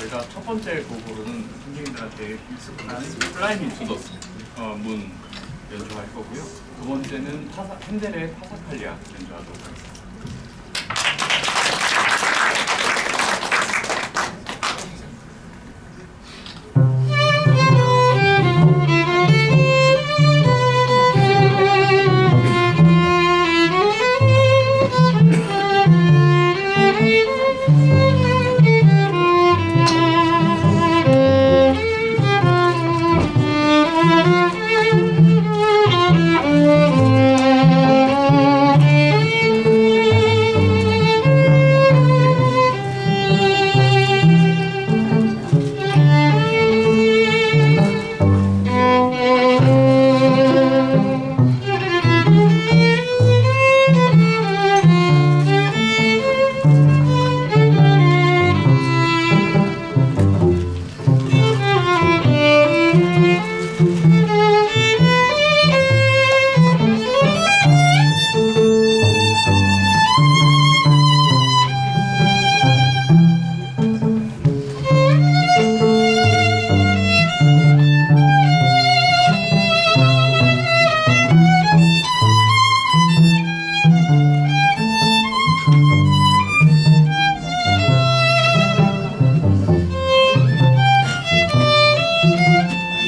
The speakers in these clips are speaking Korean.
저희가 첫 번째 곡으로는 선생님들한테 익숙한 플라잉 인투더 어, 문 연주할 거고요. 두 번째는 파사, 핸델의 파사칼리아 연주하도록 하겠습니다. 嗯。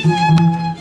Música